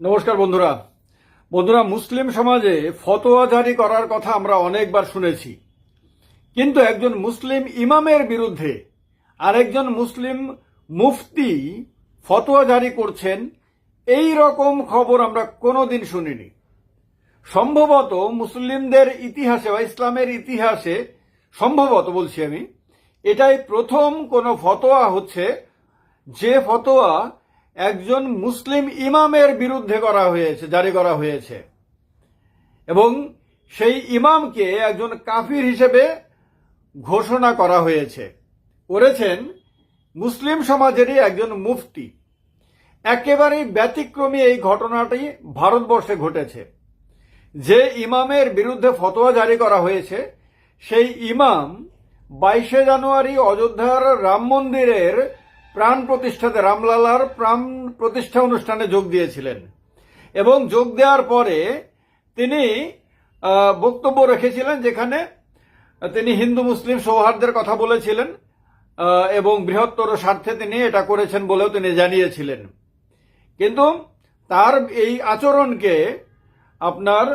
নমস্কার বন্ধুরা। বন্ধুরা, মুসলিম সমাজে ফতোয়া জারি করার কথা আমরা অনেকবার শুনেছি। কিন্তু একজন মুসলিম ইমামের বিরুদ্ধে আরেকজন মুসলিম মুফতি ফতোয়া জারি করছেন, এই রকম খবর আমরা কোনোদিন শুনিনি। সম্ভবত মুসলিমদের ইতিহাসে বা ইসলামের ইতিহাসে, সম্ভবত বলছি আমি, এটাই প্রথম কোনো ফতোয়া হচ্ছে যে ফতোয়া একজন মুসলিম ইমামের বিরুদ্ধে করা হয়েছে, জারি করা হয়েছে। এবং সেই ইমামকে একজন কাফির হিসেবে ঘোষণা করা হয়েছে। করেছেন মুসলিম সমাজেরই একজন মুফতি। একেবারেই ব্যতিক্রমী এই ঘটনাটি ভারতবর্ষে ঘটেছে। যে ইমামের বিরুদ্ধে ফতোয়া জারি করা হয়েছে, সেই ইমাম বাইশে জানুয়ারি অযোধ্যার রাম মন্দিরের প্রাণ প্রতিষ্ঠাতে রামলালার প্রাণ প্রতিষ্ঠা অনুষ্ঠানে যোগ দিয়েছিলেন। এবং যোগ দেওয়ার পরে তিনি বক্তব্য রেখেছিলেন যেখানে তিনি হিন্দু, মুসলিম সৌহার্দ্যের কথা বলেছিলেন এবং বৃহত্তর স্বার্থে তিনি এটা করেছেন বলেও তিনি জানিয়েছিলেন। কিন্তু তার এই আচরণকে আপনার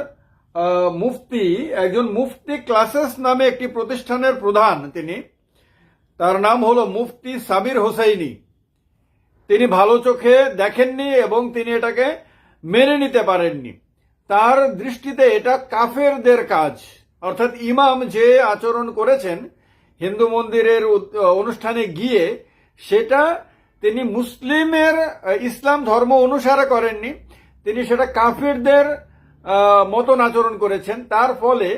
মুফতি, একজন মুফতি ক্লাসেস নামে একটি প্রতিষ্ঠানের প্রধান তিনি তার নাম হলো মুফতি সাবির হোসাইনি। তিনি ভালো চোখে দেখেননি এবং তিনি এটাকে মেনে নিতে পারেননি। তার দৃষ্টিতে এটা কাফেরদের কাজ। অর্থাৎ ইমাম যে আচরণ করেছেন হিন্দু মন্দিরের অনুষ্ঠানে গিয়ে, সেটা তিনি মুসলিমের ইসলাম ধর্ম অনুসারে করেননি। তিনি সেটা কাফিরদের মতন আচরণ করেছেন। তার ফলে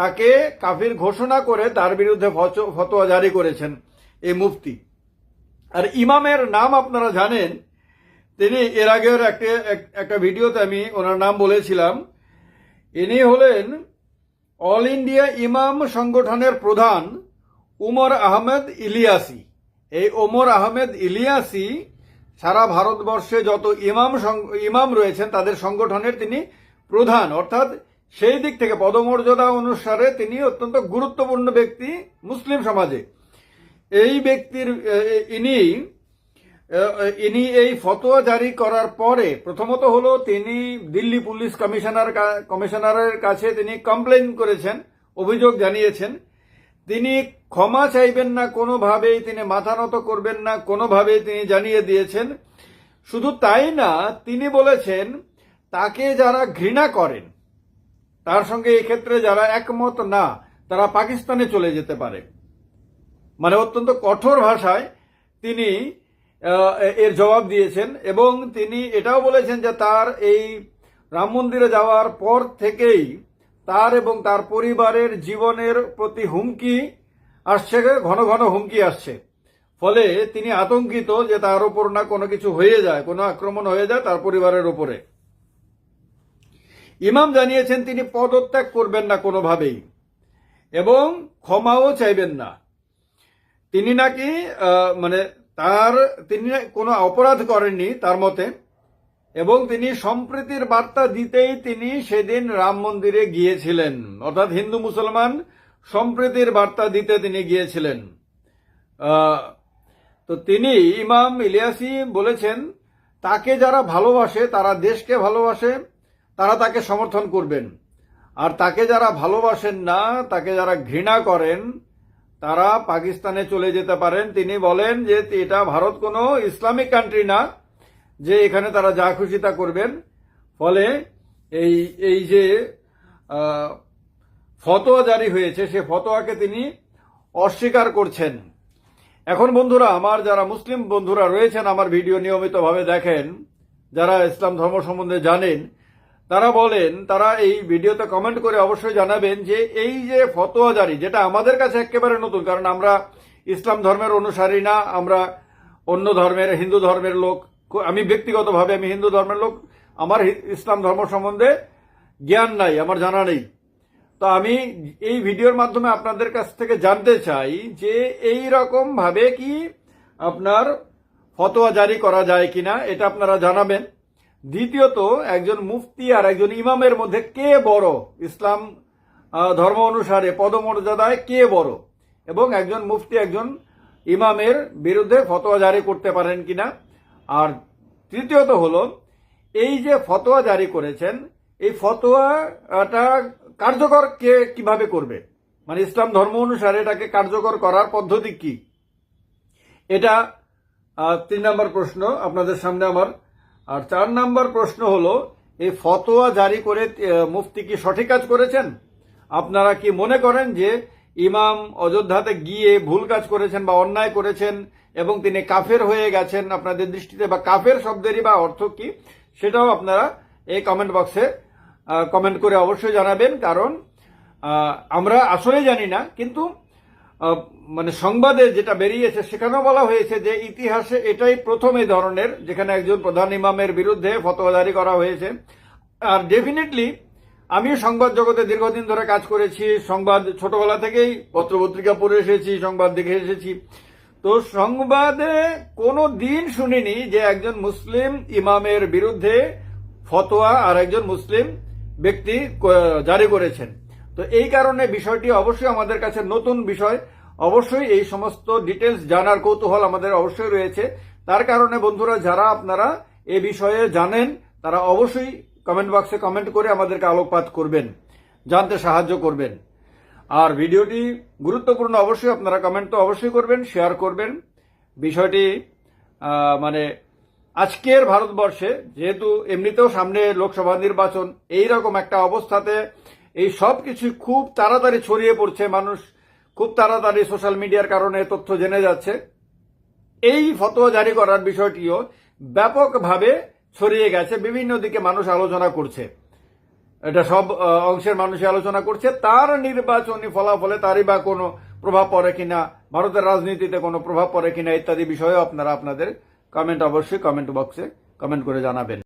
তাকে কাফির ঘোষণা করে তার বিরুদ্ধে ফতোয়া জারি করেছেন এই মুফতি। আর ইমামের নাম আপনারা জানেন, তিনি এর আগের একটা ভিডিওতে আমি ওনার নাম বলেছিলাম। ইনি হলেন অল ইন্ডিয়া ইমাম সংগঠনের প্রধান উমর আহমেদ ইলিয়াসি। এই ওমর আহমেদ ইলিয়াসি সারা ভারতবর্ষে যত ইমাম ইমাম রয়েছেন, তাদের সংগঠনের তিনি প্রধান। অর্থাৎ সেই দিক থেকে পদমর্যাদা অনুসারে তিনি অত্যন্ত গুরুত্বপূর্ণ ব্যক্তি মুসলিম সমাজে। এই ব্যক্তির ইনি ইনি এই ফতোয়া জারি করার পরে প্রথমত হলো তিনি দিল্লি পুলিশ কমিশনার কমিশনারের কাছে তিনি কমপ্লেন করেছেন, অভিযোগ জানিয়েছেন। তিনি ক্ষমা চাইবেন না, কোনোভাবেই তিনি মাথা নত করবেন না, কোনোভাবেই তিনি জানিয়ে দিয়েছেন। শুধু তাই না, তিনি বলেছেন, তাকে যারা ঘৃণা করেন তার সঙ্গে ক্ষেত্রে যারা একমত না, তারা পাকিস্তানে চলে যেতে পারে। মানে অত্যন্ত কঠোর ভাষায় তিনি এর জবাব দিয়েছেন এবং তিনি এটাও বলেছেন যে তার এই রাম মন্দিরে যাওয়ার পর থেকেই তার এবং তার পরিবারের জীবনের প্রতি হুমকি আসছে, ঘন ঘন হুমকি আসছে। ফলে তিনি আতঙ্কিত যে তার উপর না কোনো কিছু হয়ে যায়, কোনো আক্রমণ হয়ে যায় তার পরিবারের উপরে। ইমাম জানিয়েছেন তিনি পদত্যাগ করবেন না কোনোভাবেই এবং ক্ষমাও চাইবেন না। তিনি নাকি মানে তার, তিনি কোনো অপরাধ করেননি তার মতে এবং তিনি সম্প্রীতির বার্তা দিতেই তিনি সেদিন রাম মন্দিরে গিয়েছিলেন। অর্থাৎ হিন্দু মুসলমান সম্প্রীতির বার্তা দিতে তিনি গিয়েছিলেন। তো তিনি ইমাম ইলিয়াসি বলেছেন, তাকে যারা ভালোবাসে, তারা দেশকে ভালোবাসে তারা তাকে সমর্থন করবেন। আর তাকে যারা ভালোবাসেন না, তাকে যারা ঘৃণা করেন, তারা পাকিস্তানে চলে যেতে পারেন। তিনি বলেন যে, এটা ভারত কোনো ইসলামিক কান্ট্রি না, যে এখানে তারা যা খুশি তা করবেন। ফলে এই এই যে ফতোয়া জারি হয়েছে, সে ফতোয়াকে তিনি অস্বীকার করছেন। এখন বন্ধুরা, আমার যারা মুসলিম বন্ধুরা রয়েছেন, আমার ভিডিও নিয়মিতভাবে দেখেন, যারা ইসলাম ধর্ম সম্বন্ধে জানেন তারা বলেন, তারা এই ভিডিওতে কমেন্ট করে অবশ্যই জানাবেন যে এই যে ফতোয়া জারি যেটা আমাদের কাছে একেবারে নতুন, কারণ আমরা ইসলাম ধর্মের অনুসারী না, আমরা অন্য ধর্মের, হিন্দু ধর্মের লোক, আমি ব্যক্তিগতভাবে আমি হিন্দু ধর্মের লোক, আমার ইসলাম ধর্ম সম্বন্ধে জ্ঞান নাই, আমার জানা নেই। তো আমি এই ভিডিওর মাধ্যমে আপনাদের কাছ থেকে জানতে চাই যে এই রকম ভাবে কি আপনার ফতোয়া জারি করা যায় কিনা, এটা আপনারা জানাবেন। দ্বিতীয়ত, একজন মুফতি আর একজন ইমামের মধ্যে কে বড়? ইসলাম ধর্ম অনুসারে পদমর্যাদায় কে বড়? এবং একজন মুফতি, একজন ইমামের বিরুদ্ধে ফতোয়া জারি করতে পারেন কিনা? আর তৃতীয়ত হলো, এই যে ফতোয়া জারি করেছেন, এই ফতোয়াটা কার্যকর কে কীভাবে করবে? মানে ইসলাম ধর্ম অনুসারে এটাকে কার্যকর করার পদ্ধতি কি? এটা তিন নম্বর প্রশ্ন আপনাদের সামনে আমার আর চার নম্বর প্রশ্ন হলো এই ফতোয়া জারি করে মুফতি কি সঠিক কাজ করেছেন? আপনারা কি মনে করেন যে ইমাম অযোধ্যাতে গিয়ে ভুল কাজ করেছেন বা অন্যায় করেছেন এবং তিনি কাফের হয়ে গেছেন? আপনাদের দৃষ্টিতে বা কাফের শব্দেরই বা অর্থ কি? সেটাও আপনারা এই কমেন্ট বক্সে কমেন্ট করে অবশ্যই জানাবেন। কারণ আমরা আসলে জানি না, কিন্তু মানে সংবাদে যেটা বেরিয়েছে, সেখানেও বলা হয়েছে যে ইতিহাসে এটাই প্রথম এই ধরনের, যেখানে একজন প্রধান ইমামের বিরুদ্ধে ফতোয়া জারি করা হয়েছে। আর ডেফিনেটলি আমিও সংবাদ জগতে দীর্ঘদিন ধরে কাজ করেছি, সংবাদ ছোটবেলা থেকেই, পত্রপত্রিকা পড়ে এসেছি, সংবাদ দেখে এসেছি। তো সংবাদে কোনো দিন শুনিনি যে একজন মুসলিম ইমামের বিরুদ্ধে ফতোয়া আর একজন মুসলিম ব্যক্তি জারি করেছেন। তো এই কারণে বিষয়টি অবশ্যই আমাদের কাছে নতুন বিষয়। অবশ্যই এই সমস্ত ডিটেলস জানার কৌতূহল আমাদের অবশ্যই রয়েছে। তার কারণে বন্ধুরা, যারা আপনারা এ বিষয়ে জানেন, তারা অবশ্যই কমেন্ট বক্সে কমেন্ট করে আমাদেরকে আলোকপাত করবেন, জানতে সাহায্য করবেন। আর ভিডিওটি গুরুত্বপূর্ণ অবশ্যই আপনারা কমেন্ট তো অবশ্যই করবেন শেয়ার করবেন। বিষয়টি মানে আজকের ভারতবর্ষে, যেহেতু এমনিতেও সামনে লোকসভা নির্বাচন এই রকম একটা অবস্থাতে এই সব কিছু খুব তাড়াতাড়ি ছড়িয়ে পড়ছে মানুষ। খুব তাড়াতাড়ি সোশ্যাল মিডিয়ার কারণে তথ্য জেনে যাচ্ছে। এই ফতোয়া জারি করার বিষয়টিও ব্যাপকভাবে ছড়িয়ে গেছে। বিভিন্ন দিকে মানুষ আলোচনা করছে। এটা সব অংশের মানুষই আলোচনা করছে। তার নির্বাচনী ফলাফলে তারই বা কোনো প্রভাব পড়ে কিনা, ভারতের রাজনীতিতে কোনো প্রভাব পড়ে কিনা ইত্যাদি বিষয়েও আপনারা আপনাদের কমেন্ট অবশ্যই কমেন্ট বক্সে কমেন্ট করে জানাবেন।